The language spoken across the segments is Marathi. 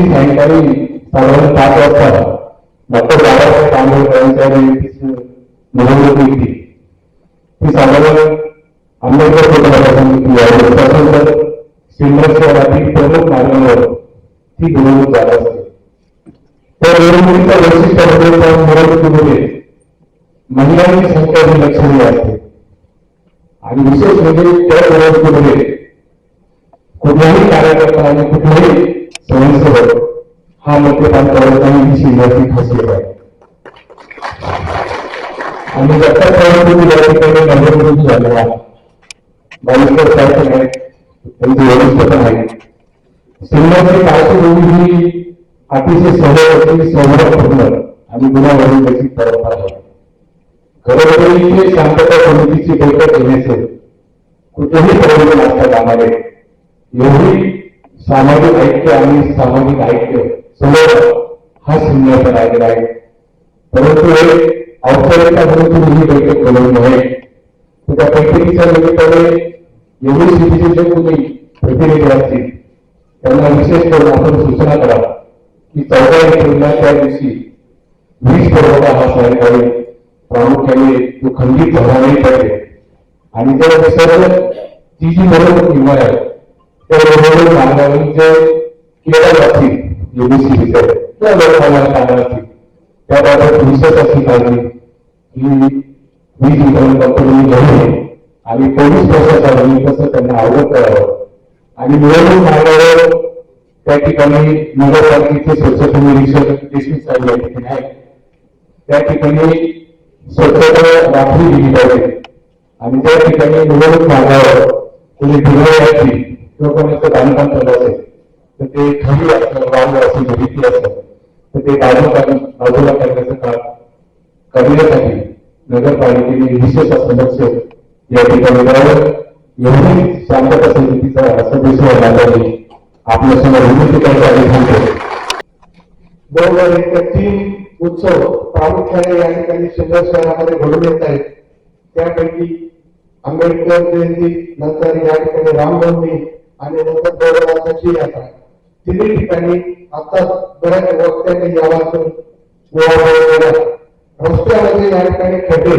रोजी सायंकाळी साधारण पाच वाजता डॉक्टर बाबासाहेब आंबेडकरांच्या निवडणूक होती ती साधारण आंबेडकर कुटुंबाच्या समिती आहे तर सिन्नर शहरातील प्रमुख मार्गावर ती निवडणूक झाली असते. त्या निवडणुकीचा वैशिष्ट्य म्हणजे निवडणुकीमध्ये महिलांची संख्या ही लक्षणीय असते. आणि विशेष म्हणजे त्या निवडणुकीमध्ये कुठल्याही कार्यकर्ता आणि कुठल्याही स्वयंसेवक हा मद्यपान करत ही शिल्लकची खासियत आहे. आणि दत्तक निवडणुकी या ठिकाणी बावीसकर पण पार्श्वभूमी ही अतिशय आणि परंपरा आहे. खरं शांतता समितीची बैठक घेण्याचे कुठेही प्रयोजन असता कामा एवढी सामाजिक ऐक्य आणि सामाजिक ऐक्य समोर हा सिन्नरचा राहिलेला आहे. परंतु हे औपचारिकता म्हणून तुम्ही ही बैठक बोलवू नये त्या बैठकीच्या निमित्ताने एवढी स्थितीचे जे कोणी प्रतिनिधी असतील त्यांना विशेष करून आपण सूचना करा की चौदा एप्रिलला त्या दिवशी वीज पुरवठा हा सायंकाळी प्रामुख्याने तो खंडित झाला नाही पाहिजे. आणि जर सर्व ती जी बरोबर किंवा आहे त्या निवडणूक मार्गावरील जे केवळ असतील एबीसी त्या लोकांना सांगणार असतील त्याबाबत विशेष अशी पाहिजे की वीज वितरण कंपनी घेऊ आणि पोलीस प्रशासनाने कसं त्यांना अवगत करावं आणि निवडणूक मार्गावर त्या ठिकाणी नगरपालिकेचे स्वच्छता निरीक्षक देशमुख साहेब या ठिकाणी आहेत त्या ठिकाणी स्वच्छता राखली गेली पाहिजे आणि त्या ठिकाणी निवडणूक मार्गावर कोणी दुर्गय असतील किंवा कोणाचं बांधकाम चालू असेल. तर ते खाली असलं वांग असेल भीती असेल तर ते बाजूला बाजूला करण्याचं काम करण्यासाठी नगरपालिकेने विशेष असं लक्ष या ठिकाणी द्यावं एवढी शांतता समितीचा सदस्य लागली आपल्यासमोर विनंती करण्यासाठी सांगतो बरोबर एक तीन उत्सव प्रामुख्याने या ठिकाणी शहर शहरामध्ये घडून येत आहेत. त्यापैकी आंबेडकर जयंती नंतर या ठिकाणी रामनवमी आणि नंतर गौरवाची यात्रा. तिन्ही ठिकाणी आता बऱ्याच वक्त्यांनी यावातून गोळा रस्त्यामध्ये या ठिकाणी खड्डे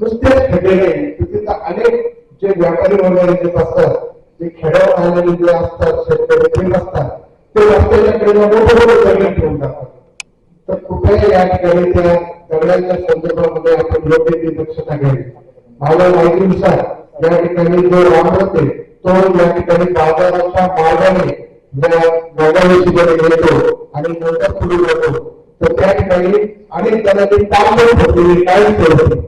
नुसतेच खड्डे नाही तिथे अनेक जे व्यापारी वगैरे जे असतात जे खेड्यावर राहिलेले जे असतात शेतकरी ते नसतात ते रस्त्याच्या कडेला मोठे मोठे दगड ठेवून टाकतात. तर कुठेही या ठिकाणी त्या दगडांच्या संदर्भामध्ये आपण योग्य ती दक्षता घ्यावी. माझ्या माहितीनुसार या ठिकाणी जो रामरथ आहे तो या ठिकाणी बाजाराच्या मार्गाने येतो आणि नंतर पुढे जातो तर त्या ठिकाणी अनेक जणांनी तांबड ठेवलेली काहीच ठेवत नाही.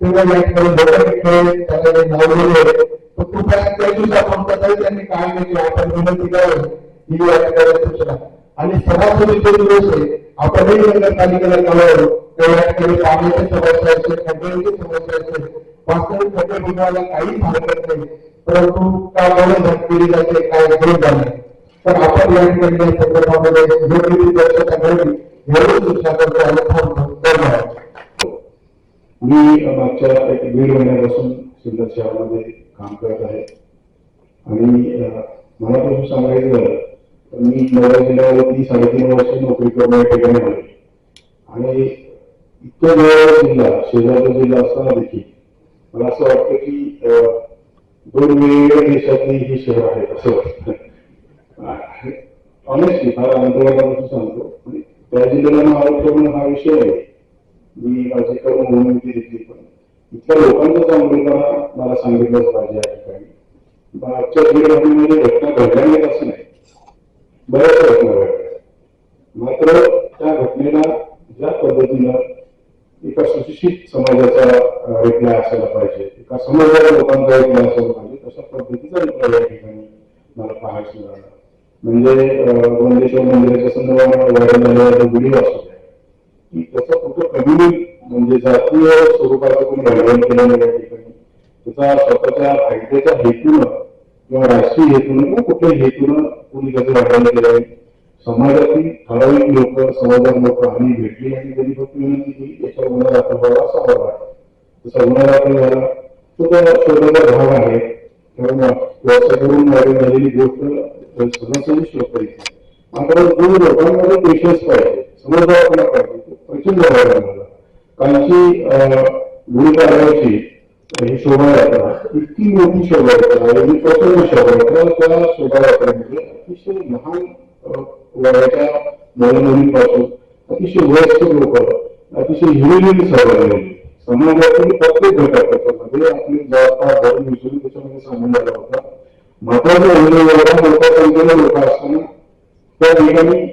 तेव्हा या ठिकाणी लोकांनी खेळ त्याला जे तर कृपया त्या दिवसापर्यंत त्यांनी काढण्याची आपण विनंती करावी ही या ठिकाणी सूचना. आणि सभासदीचे दिवस आहे. आपणही नगरपालिकेला कळवलं. तर या ठिकाणी पाण्याची समस्या असेल खड्ड्यांची समस्या असेल वास्तविक खड्डे बुजवायला काही हरकत नाही. परंतु का बोलून केली जाते काय घेऊन जाणे तर आपण या ठिकाणी संदर्भामध्ये योग्य ती दक्षता घ्यावी एवढी सूचना करतो आणि थांबतो धन्यवाद मी मागच्या एक दीड महिन्यापासून सिन्नर शहरामध्ये काम करत आहे. आणि मला तसं सांगायचं मी नव्या जिल्ह्यावरती साडेतीन वर्ष नोकरी करून या ठिकाणी आले. आणि इतकं जवळ जिल्हा शेजारचा जिल्हा असताना देखील मला असं वाटतं की दुर्मिळ दोन देशातली ही शहर आहे असं वाटतं. ऑनेस्टली फार अंतर्गत सांगतो. त्या जिल्ह्याला नाव ठेवणं हा विषय आहे. मी माझे कर्म म्हणून ती घेतली पण. इतक्या लोकांचा चांगलेपणा मला सांगितलंच पाहिजे या ठिकाणी. आजच्या दीड महिन्यामध्ये घटना घडल्या नाहीत असं नाही. बऱ्याच घटना घडल्या. मात्र त्या घटनेला ज्या पद्धतीनं एका सुशिक्षित समाजाचा रिप्लाय असायला पाहिजे. एका समाजाच्या लोकांचा रिप्लाय असायला पाहिजे. तशा पद्धतीचा रिप्लाय या ठिकाणी मला पाहायला मिळाला. म्हणजे अं, वंदेश्वर मंदिराच्या संदर्भात व्हायरल झालेला जो व्हिडिओ असू द्या की त्याचा कुठं कमी म्हणजे जातीय स्वरूपाचं कोणी घडवण केलं नाही या ठिकाणी त्याचा स्वतःच्या फायद्याच्या हेतूनं किंवा राजकीय हेतून किंवा कुठल्याही हेतूनं कोणी त्याचं घडवण केलं नाही समाजातील ठराविक लोक समाजात लोक हानी भेटली आणि त्यांनी फक्त विनंती केली याच्यावर गुन्हा दाखल व्हावा असा भाग आहे. तसा गुन्हा दाखल झाला तो त्या शोधाचा भाग आहे. कारण व्यवसाय झालेली गोष्ट सहजासहजी शोधता येते मात्र दोन लोकांमध्ये पेशन्स पाहिजे. समजदारपणा पाहिजे. प्रचंड व्हायला मला. कालची गुरुकार्याची ही शोभायात्रा इतकी मोठी शोभायात्रा एवढी प्रचंड शोभायात्रा त्या शोभायात्रेमध्ये अतिशय लहान वयाच्या मुलामुलींपासून अतिशय वयस्कर लोक अतिशय हिरोईन सहभागी समाजातील प्रत्येक घटक म्हणजे त्याच्यामध्ये आपली जबाबदार धर्म विसरून त्याच्यामध्ये सामील झाला होता. महत्वाचं म्हणजे मोठ्या संख्येने लोक असताना त्या ठिकाणी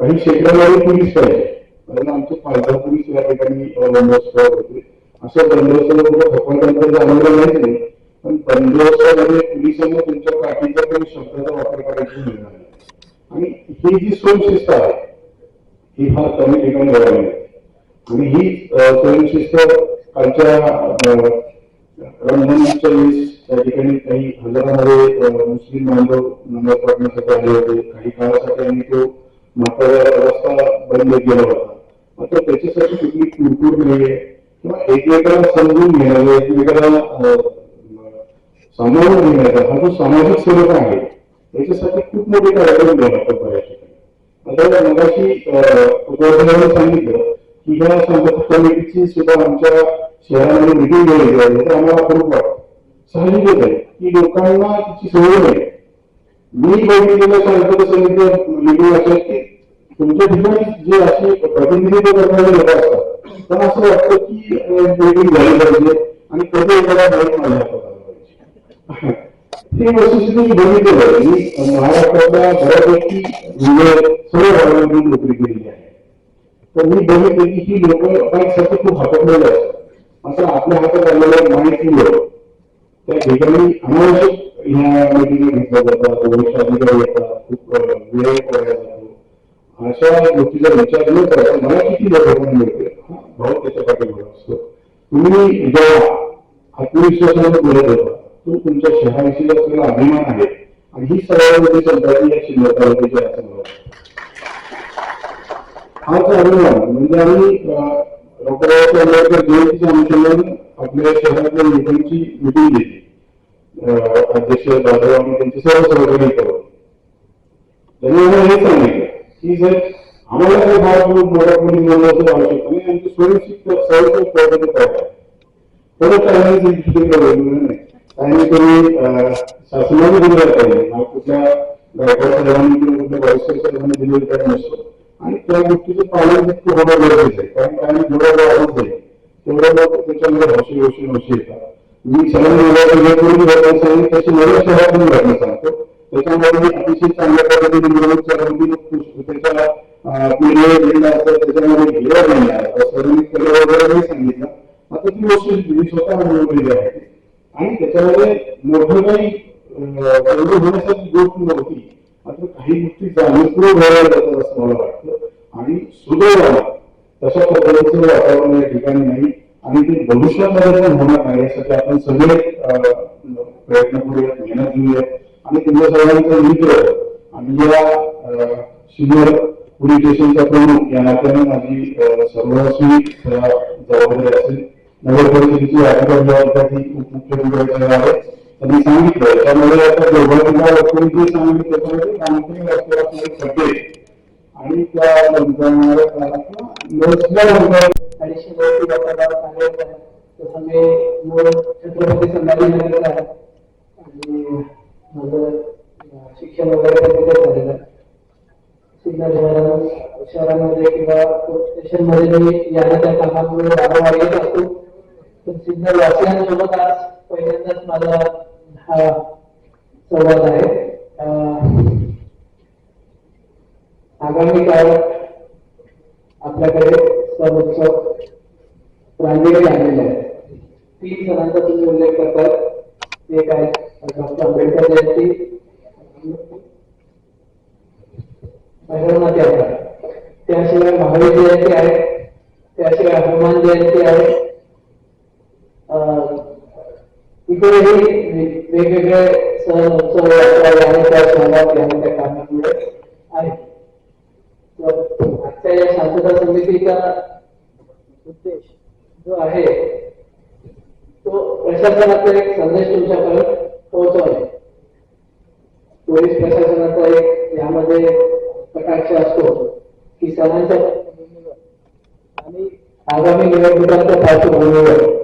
काही क्षेत्रामध्ये पोलीस पाहिजे. कारण आमचे पाचदहा पोलीस या ठिकाणी बंदोबस्त होते. असं बंदोबस्त कुठं थकवानंतर जाणवलं नाही पण बंदोबस्तामध्ये पोलिसांना त्यांच्या काठीचा काही शब्दाचा वापर करायची मिळणार आणि ही जी स्वयंशिस्त आहे ही फार कमी ठिकाणी बघायला मिळते आणि ही स्वयंशिस्त कालच्या रमजानच्या वेळेस त्या ठिकाणी काही हजारामध्ये मुस्लिम बांधव नंबर पडण्यासाठी आले होते. काही काळासाठी आणि तो म्हातारा रस्ता बंद केला होता. मात्र त्याच्यासाठी कुठली कुरकूर नाहीये किंवा एकमेकाला समजून घेणारे एकमेकाला अ, सांभाळून घेण्याचा हा जो सामाजिक सेवक आहे याच्यासाठी खूप मोठी कार्यक्रम घ्यावे बऱ्याच आता मगाशी उपवासाला सांगितलं की ह्या संघटक कमिटीची सुद्धा आमच्या शहरामध्ये मिटिंग घ्यायची आहे. तर आम्हाला खूप वाटतं. साहजिकच आहे की लोकांना तिची सवय नाही. मी बघितलेलं सांगतो समिती मिटिंग असं की तुमच्या ठिकाणी जे असे प्रतिनिधित्व करणारे लोक असतात त्यांना असं वाटतं की मिटिंग झाली पाहिजे आणि कधी एखादा माहीत माझ्या पाहिजे. ही वस्तुस्थिती बघितली जाते महाराष्ट्रातल्या बऱ्यापैकी म्हणजे सर्व भागांमध्ये नोकरी केलेली आहे तर मी बघितलं की ही लोक बाईकसाठी खूप हाताळलेले असतात मात्र आपल्या हातात आलेल्या माहिती लोक त्या ठिकाणी अनावश्यक ह्या मीटिंग घेतल्या जातात. वरिष्ठ अधिकारी येतात. खूप वेळ पडला जातो अशा गोष्टीचा विचार न करता मला किती लोकांना मिळते? हा भाऊ त्याच्या पाठीमागे असतो. तुम्ही जेव्हा आत्मविश्वासाने बोलत होता तो तुमच्या शहराविषयी असलेला अभिमान आहे. आणि ही सगळ्या गोष्टी या शिल्लक तालुक्याची असं मला वाटतं. हाच अभिमान. म्हणजे आम्ही डॉक्टर आंबेडकर जयंतीच्या अनुषंगाने आपल्या शहरातल्या लोकांची मिटिंग घेतली. अध्यक्ष जाधव आणि त्यांचे सर्व सहकारी करू त्यांनी आम्हाला हे सांगितलं की जर आम्हाला काही भाग म्हणून मोठा कोणी बोलण्याची आवश्यकता नाही आमची स्वयंसिद्ध सर्व प्रयत्न करतात परत काही नाही. नाही काहीतरी अं, शासनाने दिलेलं पाहिजे. हा कुठल्या गायकवाड साहेबांनी किंवा कुठल्या वयस्कर साहेबांनी दिलेलं काही नसतो. आणि त्या गोष्टीचं पालन तितकं होणं गरजेचं आहे. कारण काही जेवढं वाढत जाईल तेवढ्या लोक त्याच्यामध्ये हौशी हौशी हौशी येतात. मी सगळ्यांना मुलाचं जे कोणी घटना सांगितली तशी नव्या शहरातून घटना सांगतो. त्याच्यामध्ये मी अतिशय चांगल्या पद्धतीने निवडणूक चालवली त्याच्या अं, पिढी गेलेला असतात त्याच्यामध्ये घेर नाही आहे सर्वांनी कलर वगैरे नाही सांगितलं. आता ती गोष्ट मी स्वतः अनुभवलेली आहे. आणि त्याच्यामध्ये मोठं काही एवढं होण्यासाठी गोष्ट नव्हती. मात्र काही गोष्टी जाणीवपूर्वक व्हायला जातात असं मला वाटतं. आणि सुदैवाला तशा पद्धतीचं वातावरण या ठिकाणी नाही. आणि ते भविष्यामध्ये होणार नाही यासाठी आपण सगळे प्रयत्न करूयात मेहनत घेऊयात. आणि तुमच्या सगळ्यांचा मित्र आणि या सिनियर पोलीस स्टेशनचा प्रमुख या नात्याने माझी सर्वस्वी जबाबदारी असेल. नगर परिषदेची अधिकारी जबाबदारी उपमुख्यमंत्र्यांच्या आहे त्यांनी सांगितलं. त्यामुळे आता दोघांना वस्तू जे सांगितलं त्याच्यामध्ये कामगिरी रस्त्यावर खड्डे आणि त्या लग्नाला नसल्यानंतर अडीचशे वर्षी लोकांना सांगायचं तसं मी मूळ छत्रपती संभाजी नगर आहे आणि माझं शिक्षण वगैरे तिथे झालेलं आहे सिन्नर शहरामध्ये किंवा स्टेशनमध्ये मी येण्याच्या कामामुळे वारंवार येत असतो पण सिन्नर वासियांसोबत आज पहिल्यांदाच माझा हा संवाद आहे आगामी काळात आपल्याकडे सण उत्सव रांगेने आलेले आहे तीन सणांचा तुम्ही उल्लेख करतात एक आहे डॉक्टर आंबेडकर जयंती महिलांना यात्रा त्याशिवाय महावीर जयंती आहे त्याशिवाय हनुमान जयंती आहे इकडेही वेगवेगळे सण उत्सव यात्रा त्या शहरात या त्या कामामुळे आहे. आजच्या या शांतता समितीचा उद्देश जो आहे तो प्रशासनाचा एक संदेश तुमच्यापर्यंत पोहोचवणे. पोलीस प्रशासनाचा एक यामध्ये कटाक्ष असतो की सणांच्या आणि आगामी निवडणुकांच्या पार्श्वभूमीवर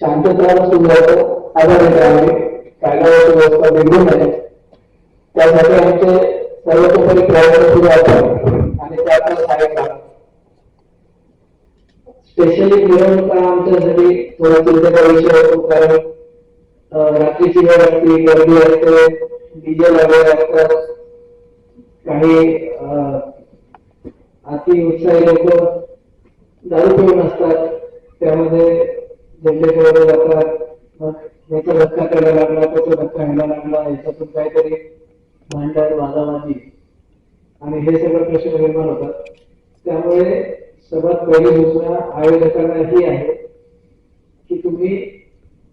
शांतता सुधारता आघाडी राहावी कायदा व्यवस्था सुव्यवस्था बिघडू नये त्यासाठी आमचे सर्वतोपरी प्रयत्न सुरू असतात आणि त्याचा सहाय्य करा स्पेशली निवडणुका आमच्यासाठी थोडा चिंतेचा विषय होतो कारण रात्रीची वेळ असते गर्दी असते डीजे वगैरे असतात. काही अति उत्साही लोक दारू पिऊन असतात. त्यामध्ये झेंडे वगैरे जातात. मग याचा धक्का करायला लागला त्याचा धक्का घ्यायला लागला याच्यातून काहीतरी भांडण वादावादी आणि हे सगळे प्रश्न निर्माण होतात. त्यामुळे सर्वात पहिली सूचना आयोजकांना ही आहे की तुम्ही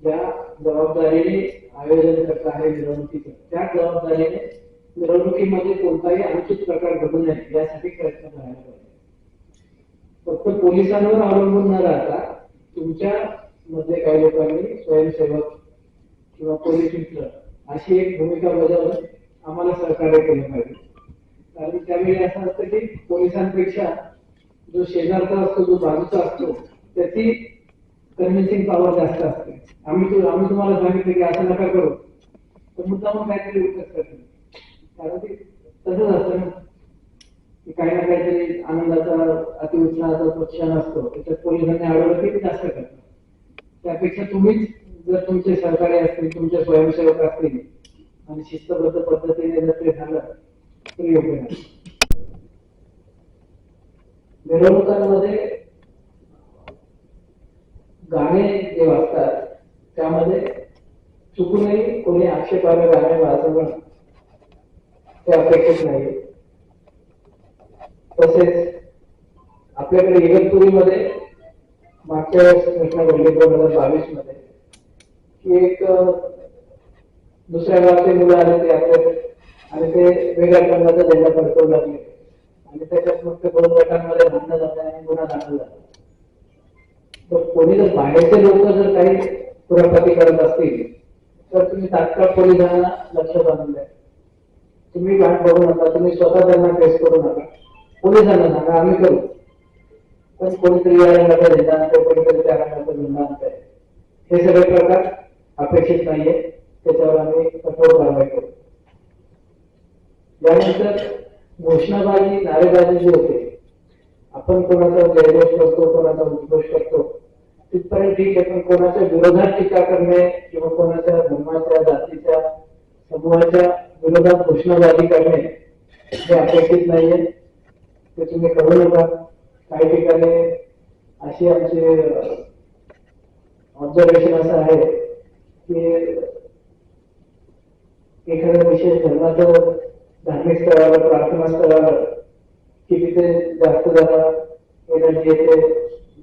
ज्या जबाबदारीने आयोजन करता आहे मिरवणुकीचं त्या जबाबदारीने मिरवणुकीमध्ये कोणताही अनुचित प्रकार घडू नये यासाठी प्रयत्न करायला पाहिजे. फक्त पोलिसांवर अवलंबून न राहता तुमच्या मध्ये काही लोकांनी स्वयंसेवक किंवा पोलीस मित्र अशी एक भूमिका बजावून आम्हाला सहकार्य केलं पाहिजे. कारण त्यावेळी असं असतं की पोलिसांपेक्षा जो शेजारचा असतो जो बाजूचा असतो त्याची कन्व्हिन्सिंग पॉवर जास्त असते. आम्ही तु- आम्ही तुम्हाला सांगितलं की असं नका करू. तर मुद्दामून काहीतरी उपयोग करते. कारण ते तसंच असतं ना की काही ना काहीतरी आनंदाचा अतिउत्साहाचा तो असतो त्याच्यात पोलिसांनी अडवलं की ते जास्त करतात. त्यापेक्षा तुम्हीच जर तुमचे सहकारी असतील तुमचे स्वयंसेवक असतील आणि शिस्तबद्ध पद्धतीने जर ते झालं तर योग्य मिरवणुकांमध्ये गाणे जे वाजतात त्यामध्ये चुकूनही कोणी आक्षेपाने गाणे वाजवणं ते अपेक्षित नाही. तसेच आपल्याकडे इगतपुरीमध्ये मागच्या वेळेस घटना घडली दोन हजार बावीसमध्ये की एक दुसऱ्या गावचे मुलं आले ते आपल्या आणि ते वेगळ्या रंगाचा झेंडा फडकवू लागले. आणि त्याच्यात मग ते दोन गटांमध्ये भांडणं झालं आणि गुन्हा दाखल झाला. तर कोणी जर बाहेरचे लोक जर काही कुरापती करत असतील तर तुम्ही तात्काळ पोलिसांना लक्ष बांधून द्या. तुम्ही वाट बघू नका तुम्ही स्वतः त्यांना फेस करू नका. पोलिसांना सांगा आम्ही करू. पण कोणीतरी या रंगाचा झेंडा आणतोय कोणीतरी त्या रंगाचा हे सगळे प्रकार अपेक्षित नाहीये. त्याच्यावर आम्ही कठोर कारवाई करू. यानंतर घोषणाबाजी नारेबाजी जी होते आपण कोणाचा जयघोष करतो कोणाचा उद्घोष करतो तिथपर्यंत ठीक आहे पण कोणाच्या विरोधात टीका करणे किंवा कोणाच्या धर्माच्या जातीच्या समूहाच्या विरोधात घोषणाबाजी करणे हे अपेक्षित नाहीये. ते तुम्ही करू नका. काही ठिकाणी अशी आमची ऑब्झर्वेशन असं आहे की एखाद्या विशेष धर्माचं धार्मिक स्थळावर प्रार्थना स्थळावर की तिथे जास्त जरा एनर्जी येते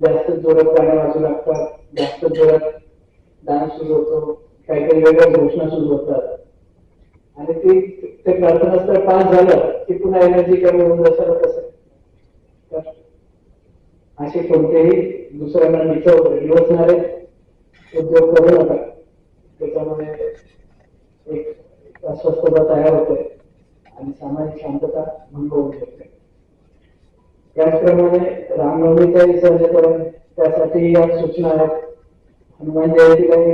जास्त जोरात गाणे वाजू लागतात जास्त जोरात डान्स सुरू होतो काहीतरी वेगळ्या घोषणा सुरू होतात. आणि ती ते प्रार्थना स्थळ पास झालं की पुन्हा एनर्जी कमी होऊन जसं असे कोणतेही दुसऱ्यांना निचव निवचणारे उद्योग करू नका. त्याच्यामुळे एक अस्वस्थता तयार होते आणि सामाजिक शांतता भंग होऊ शकते. त्याचप्रमाणे रामनवमीचाही सण त्यासाठी या सूचना आहेत. हनुमान जयंतीलाही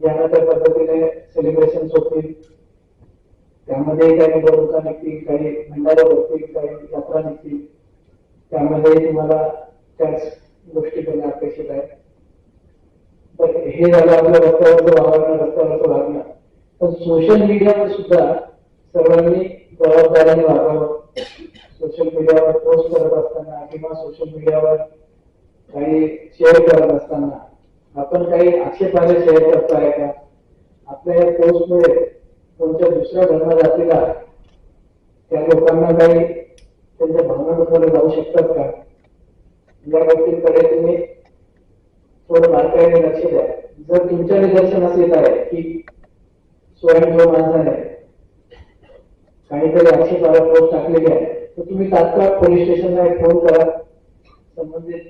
या त्या पद्धतीने सेलिब्रेशन होतील त्यामध्ये काही निवडणुका निघतील काही भंडारा होतील काही यात्रा निघतील. त्यामध्ये तुम्हाला त्याच गोष्टी करणे अपेक्षित आहे. तर हे झालं आपल्या रस्त्यावरचं वावरणं रस्त्यावरचं वागणं. पण सोशल मीडियावर सुद्धा सर्वांनी जबाबदारीने वागावं. सोशल मीडियावर पोस्ट करत असताना किंवा सोशल मीडियावर काही शेअर करत असताना आपण काही आक्षेपाने शेअर करताय का? आपल्या या पोस्टमुळे कोणत्या दुसऱ्या धर्म जातीला त्या लोकांना काही त्यांच्या भावना जाऊ शकतात का? या गोष्टींकडे तुम्ही थोडं बारकाईने लक्ष द्या. जर तुमच्या निदर्शनास येत आहे की स्वयं जो माणसाने काहीतरी आक्षेपाला पोस्ट टाकलेली आहे तर तुम्ही तात्काळ पोलीस स्टेशनला एक फोन करा. संबंधित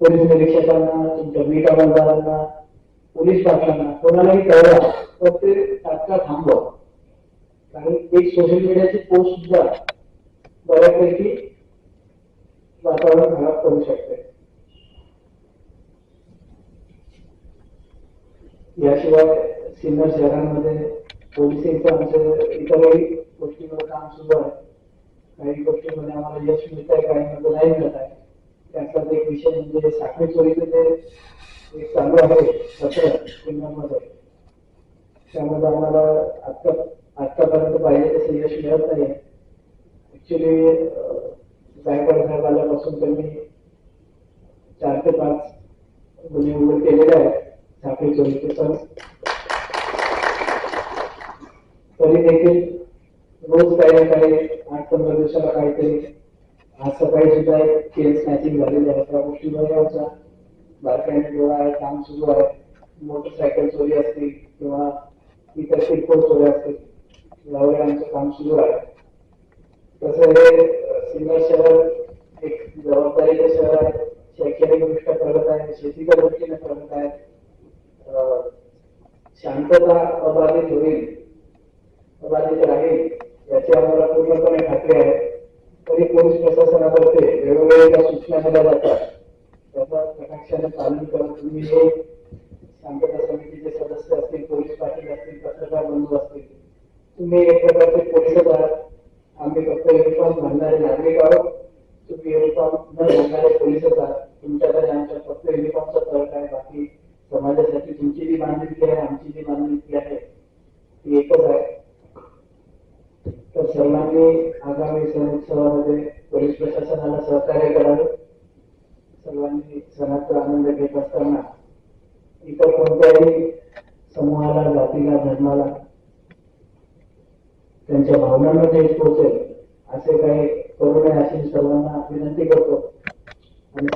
पोलीस निरीक्षकांना तुमच्या बीट अंमलदारांना पोलीस पाटलांना कोणालाही कळवा तर ते तात्काळ थांबवा. कारण एक सोशल मीडियाची पोस्ट सुद्धा बऱ्यापैकी वातावरण खराब करू शकते. याशिवाय सिन्नर शहरांमध्ये पोलिसिंगचं आमचं इतरही गोष्टींवर काम सुरू आहे. काही गोष्टींमध्ये आम्हाला यश मिळत आहे काही मध्ये नाही मिळत आहे. त्यातलाच एक विषय म्हणजे साखळी चोरीचं जे एक चालू आहे सत्र सिन्नरमध्ये. त्यामध्ये आम्हाला आता आत्तापर्यंत पाहिजे तसं यश मिळत नाही. ऍक्च्युली गायकवाड साहेब आल्यापासून त्यांनी चार ते पाच गुन्हे उघड केलेले आहेत. साखळी चोरीचे सण तरी देखील रोज काही ना काही आठ पंधरा दिवसाला काहीतरी आज सकाळी सुद्धा एक केस स्नॅचिंग झालेली आहे. त्या गोष्टी आमचा बारकाईने डोळा आहे काम सुरू आहे. मोटरसायकल चोरी असतील किंवा इतर किरकोळ चोरी असतील यावर आमचं काम सुरू आहे. तसं हे सिन्नर शहर एक जबाबदारीचं शहर आहे. शैक्षणिक दृष्ट्या प्रगत आहे शेतीच्या दृष्टीने प्रगत आहे. शांतता अबाधित होईल अबाधित राहील याची आम्हाला पूर्णपणे खात्री आहे. तरी पोलीस प्रशासनातर्फे वेळोवेळी सूचना दिल्या जातात त्याचा कटाक्षाने पालन करत तुम्ही हे शांतता समितीचे सदस्य असतील पोलीस पाटील असतील पत्रकार बंधू असतील तुम्ही एक प्रकारचे पोलीस आहात. आम्ही फक्त युनिफॉर्म घालणारे नागरिक आहोत. तुम्ही युनिफॉर्म न घालणारे पोलीस आहात तुमच्याकडे आमच्या फक्त युनिफॉर्मचा फरक आहे. बाकी समाजासाठी तुमची जी बांधिलकी आहे आमची जी बांधिलकी आहे ती एकच आहे. तर सर्वांनी आगामी सण उत्सवामध्ये पोलीस प्रशासनाला सहकार्य करावे. सर्वांनी सणाचा आनंद घेत असताना इतर कोणत्याही समूहाला जातीला धर्माला त्यांच्या भावनांना ठेच पोहोचेल असे काही करू नये अशी सर्वांना विनंती करतो. आणि